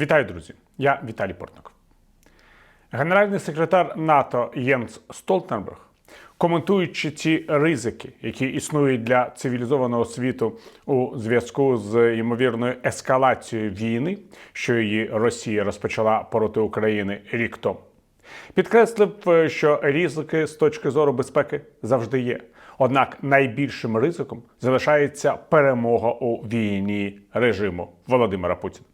Вітаю, друзі! Я Віталій Портников. Генеральний секретар НАТО Єнс Столтенберг, коментуючи ці ризики, які існують для цивілізованого світу у зв'язку з ймовірною ескалацією війни, що її Росія розпочала проти України рік тому, підкреслив, що ризики з точки зору безпеки завжди є. Однак найбільшим ризиком залишається перемога у війні режиму Володимира Путіна.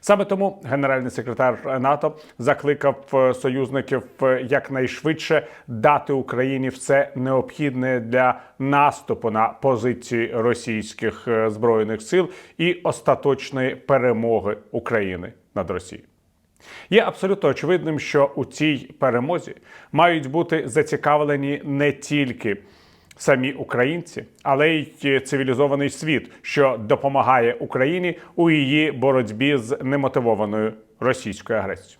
Саме тому генеральний секретар НАТО закликав е, союзників е, якнайшвидше дати Україні все необхідне для наступу на позиції російських е, збройних сил і остаточної перемоги України над Росією. Є абсолютно очевидним, що у цій перемозі мають бути зацікавлені не тільки самі українці, але й цивілізований світ, що допомагає Україні у її боротьбі з немотивованою російською агресією.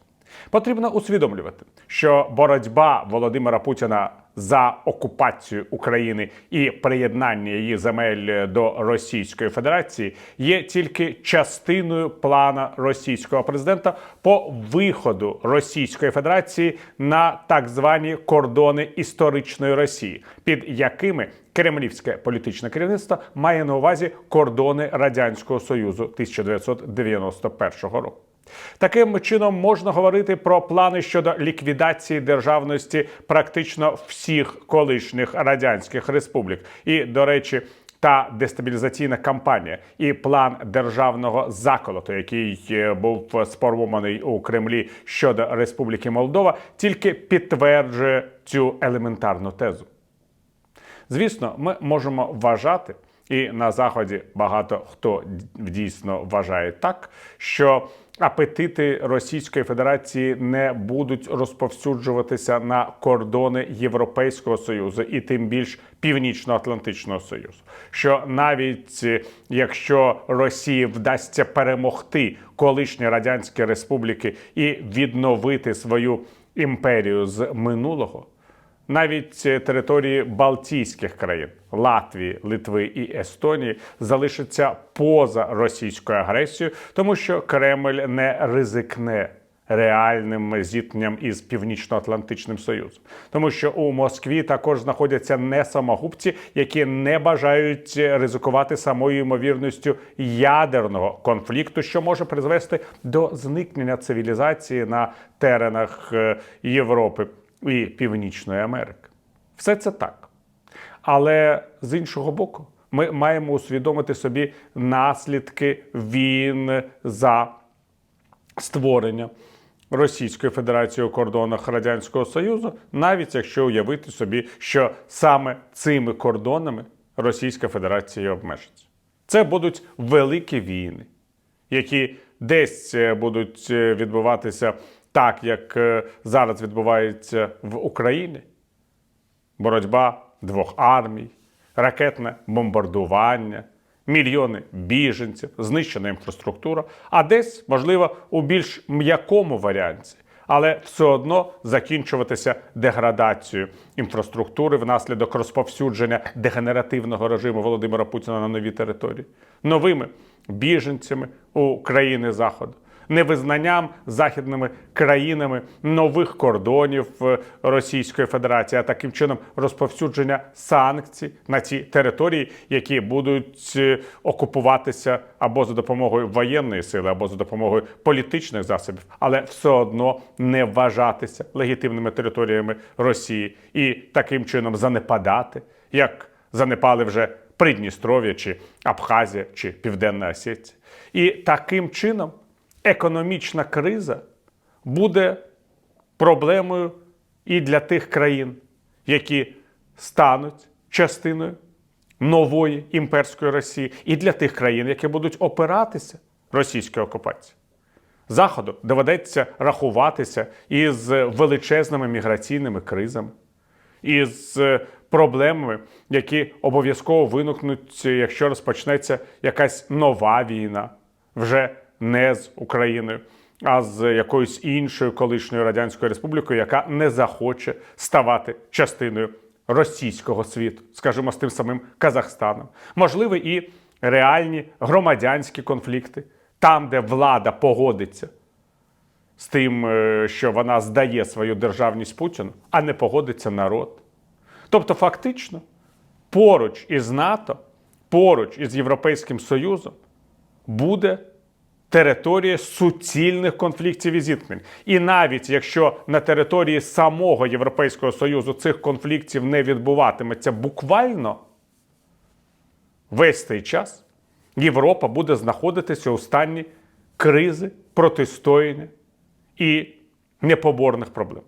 Потрібно усвідомлювати, що боротьба Володимира Путіна за окупацію України і приєднання її земель до Російської Федерації є тільки частиною плана російського президента по виходу Російської Федерації на так звані кордони історичної Росії, під якими кремлівське політичне керівництво має на увазі кордони радянського союзу 1991 року. Таким чином можна говорити про плани щодо ліквідації державності практично всіх колишніх радянських республік. І, до речі, та дестабілізаційна кампанія і план державного заколоту, який е, був сформований у Кремлі щодо Республіки Молдова, тільки підтверджує цю елементарну тезу. Звісно, ми можемо вважати, і на заході багато хто дійсно вважає так, що апетити Російської Федерації не будуть розповсюджуватися на кордони Європейського союзу і тим більш Північно-Атлантичного Союзу. Що навіть е, якщо Росії вдасться перемогти колишні радянські республіки і відновити свою імперію з минулого. Навіть території Балтійських країн Латвії, Литви і Естонії залишаться поза російською агресією, тому що Кремль не ризикне реальним зіткненням із північно-атлантичним союзом, тому що у Москві також знаходяться не самогубці, які не бажають ризикувати самою ймовірністю ядерного конфлікту, що може призвести до зникнення цивілізації на теренах е, Європи і Північної Америки. Все це так. Але з іншого боку, ми маємо усвідомити собі наслідки війн за створення Російської Федерації у кордонах Радянського Союзу, навіть якщо уявити собі, що саме цими кордонами Російська Федерація обмежиться. Це будуть великі війни, які десь е, будуть е, відбуватися так, як е, зараз відбувається в Україні. Боротьба двох армій, ракетне бомбардування, мільйони біженців, знищена інфраструктура, а десь, можливо, у більш м'якому варіанті. Але все одно закінчуватися деградацією інфраструктури внаслідок розповсюдження дегенеративного режиму Володимира Путіна на нові території, новими біженцями у країни Заходу невизнанням західними країнами нових кордонів е, Російської Федерації, а таким чином розповсюдження санкцій на ці території, які будуть е, окупуватися або за допомогою воєнної сили, або за допомогою політичних засобів, але все одно не вважатися легітимними територіями Росії і таким чином занепадати, як занепали вже Придністров'я чи Абхазія чи Південна Осетія. І таким чином економічна криза буде проблемою і для тих країн, які стануть частиною нової імперської Росії, і для тих країн, які будуть опиратися російської окупації. Заходу доведеться рахуватися із величезними міграційними кризами, із проблемами, які обов'язково виникнуть, якщо розпочнеться якась нова війна. вже не з Україною, а з якоюсь іншою колишньою радянською республікою, яка не захоче ставати частиною російського світу, скажімо, з тим самим Казахстаном. Можливі і реальні громадянські конфлікти. там, де влада погодиться з тим, е, що вона здає свою державність Путіну, а не погодиться народ. Тобто, фактично, поруч із НАТО, поруч із Європейським Союзом буде територія суцільних конфліктів і зіткнень. І навіть якщо на території самого Європейського Союзу цих конфліктів не відбуватиметься буквально весь цей час, Європа буде знаходитися у стані кризи, протистояння і непоборних проблем.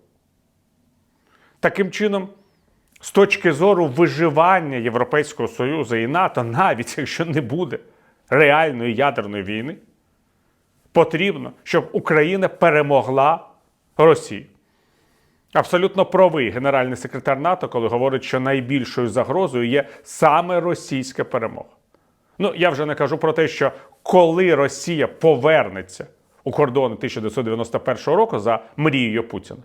Таким чином, з точки зору виживання Європейського Союзу і НАТО, навіть якщо не буде реальної ядерної війни, потрібно, щоб Україна перемогла Росію. Абсолютно правий генеральний секретар НАТО, коли говорить, що найбільшою загрозою є саме російська перемога. Ну, я вже не кажу про те, що коли Росія повернеться у кордони 1991 року за мрією Путіна,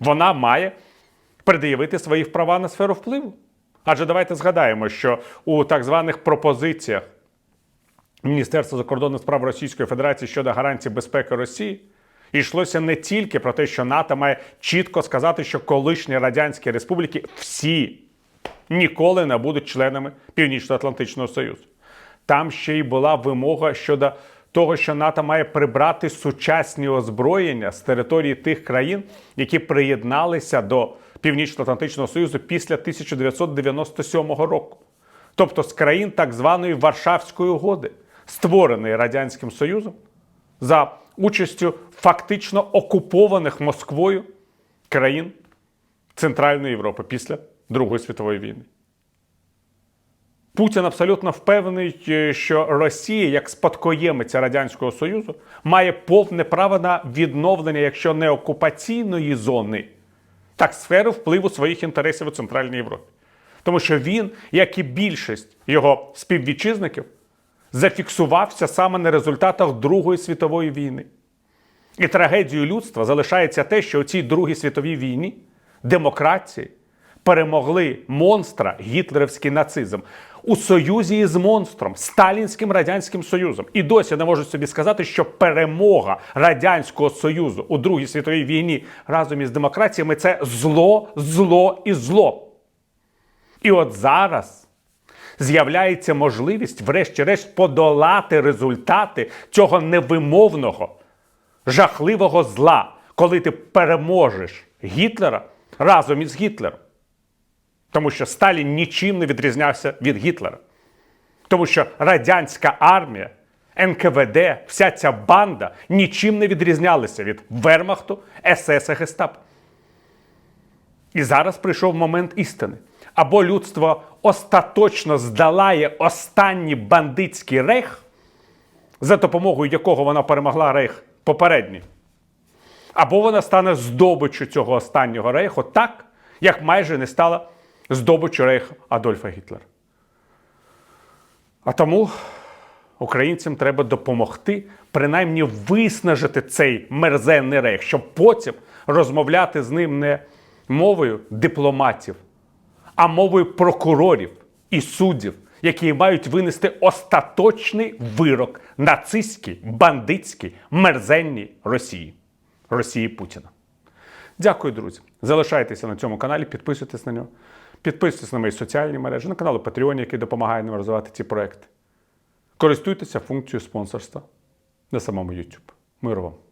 вона має пред'явити свої права на сферу впливу. Адже давайте згадаємо, що у так званих пропозиціях Міністерства закордонних справ Російської Федерації щодо гарантій безпеки Росії йшлося не тільки про те, що НАТО має чітко сказати, що колишні радянські республіки всі ніколи не будуть членами Північно-Атлантичного Союзу. Там ще й була вимога щодо того, що НАТО має прибрати сучасні озброєння з території тих країн, які приєдналися до Північно-Атлантичного Союзу після 1997 року. Тобто з країн так званої Варшавської угоди, створеної Радянським Союзом за участю фактично окупованих Москвою країн Центральної Європи після Другої світової війни. Путін абсолютно впевнений, е, що Росія, як спадкоємиця Радянського Союзу, має повне право на відновлення, якщо не окупаційної зони, так сфери впливу своїх інтересів у Центральній Європі. Тому що він, як і більшість його співвітчизників, зафіксувався саме на результатах Другої світової війни. І трагедією людства залишається те, що у цій Другій світовій війні демократії перемогли монстра гітлерівський нацизм у союзі із монстром Сталінським Радянським Союзом. І досі не можуть собі сказати, що перемога Радянського Союзу у Другій світовій війні разом із демократіями це зло, зло і зло. І от зараз з'являється можливість, врешті-решт, подолати результати цього невимовного, жахливого зла, коли ти переможеш Гітлера разом із Гітлером. Тому що Сталін нічим не відрізнявся від Гітлера. Тому що радянська армія, НКВД, вся ця банда нічим не відрізнялися від Вермахту, СС і Гестапо. І зараз прийшов момент істини. Або людство остаточно здолає останній бандитський рейх, за допомогою якого вона перемогла рейх попередній. Або вона стане здобиччю цього останнього рейху так, як майже не стала здобиччю рейху Адольфа Гітлера. А тому українцям треба допомогти, принаймні виснажити цей мерзенний рейх, щоб потім розмовляти з ним не мовою дипломатів, а мовою прокурорів і суддів, які мають винести остаточний вирок нацистській, бандитській, мерзенній Росії, Росії Путіна. Дякую, друзі. Залишайтеся на цьому каналі, підписуйтесь на нього. Підписуйтесь на мої соціальні мережі, на канал Patreon, який допомагає нам розвивати ці проекти. Користуйтеся функцією спонсорства на самому YouTube. Миру вам!